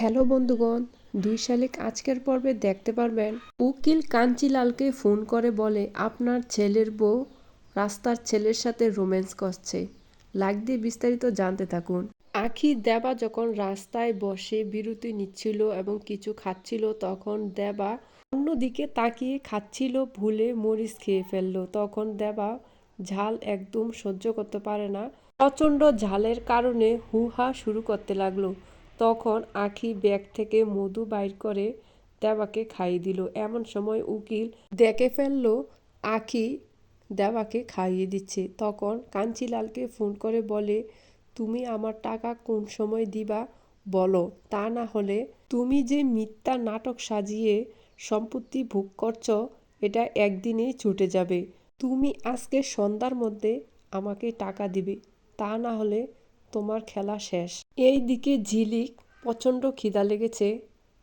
Hello বন্ধুগণ, দুই শালিক আজকের পর্বে দেখতে পারবেন। উকিল কাঞ্চিলালকে ফোন করে বলে, আপনার ছেলের বউ রাস্তার ছেলের সাথে রোম্যান্স করছে। লাগ দিয়ে বিস্তারিত জানতে থাকুন। আখি দেবা যখন রাস্তায় বসে বিরতি নিচ্ছিল এবং কিছু খাচ্ছিল, তখন দেবা অন্যদিকে তাকিয়ে খাচ্ছিল ভুলে মরিচ খেয়ে ফেলল। তখন দেবা ঝাল একদম সহ্য করতে পারে না। প্রচণ্ড ঝালের কারণে হুহা শুরু করতে লাগল। তখন আখি ব্যাগ থেকে মধু বাইর করে দেবাকে খাইয়ে দিল। এমন সময় উকিল দেখে ফেলল, আখি দেবাকে খাইয়ে দিচ্ছে। তখন কাঞ্চিলালকে ফোন করে বলে, তুমি আমার টাকা কোন সময় দিবা বলো? তা না হলে তুমি যে মিথ্যা নাটক সাজিয়ে সম্পত্তি ভোগ করছ, এটা একদিনেই ছুটে যাবে। তুমি আজকে সন্ধ্যার মধ্যে আমাকে টাকা দিবে। তা না হলে তোমার খেলা শেষ। এই দিকে ঝিলিক প্রচণ্ড খিদা লেগেছে।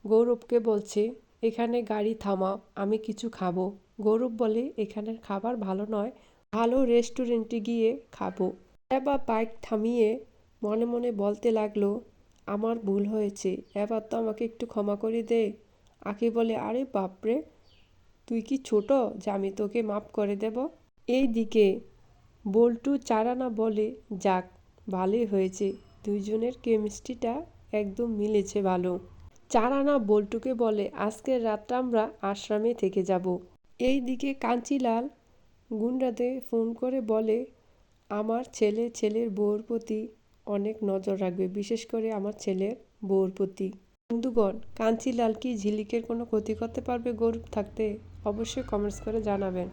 গৌরবকে বলছে, এখানে গাড়ি থামা আমি কিছু খাব। গৌরব বলে, এখানের খাবার ভালো নয়, ভালো রেস্টুরেন্টে গিয়ে খাব। এবার বাইক থামিয়ে মনে মনে বলতে লাগল, আমার ভুল হয়েছে, এবার তো আমাকে একটু ক্ষমা করে দে। আখি বলে, আরে বাপরে, তুই কি ছোট? যে, আমি তোকে মাফ করে দেব। এই দিকে বল্টু চারানা বলে, যাক ভালোই হয়েছে। দুইজনের কেমিস্ট্রিটা একদম মিলেছে ভালো। চারানা বল্টুকে বলে, আজকের রাতটা আমরা আশ্রমে থেকে যাব। এই দিকে কাঞ্চিলাল গুন্ডাতে ফোন করে বলে, আমার ছেলে ছেলের বউর প্রতি অনেক নজর রাখবে, বিশেষ করে আমার ছেলের বউর প্রতি। বন্ধুগণ, কাঞ্চিলাল কি ঝিলিকের কোনো ক্ষতি করতে পারবে গৌরব থাকতে? অবশ্যই কমেন্টস করে জানাবেন।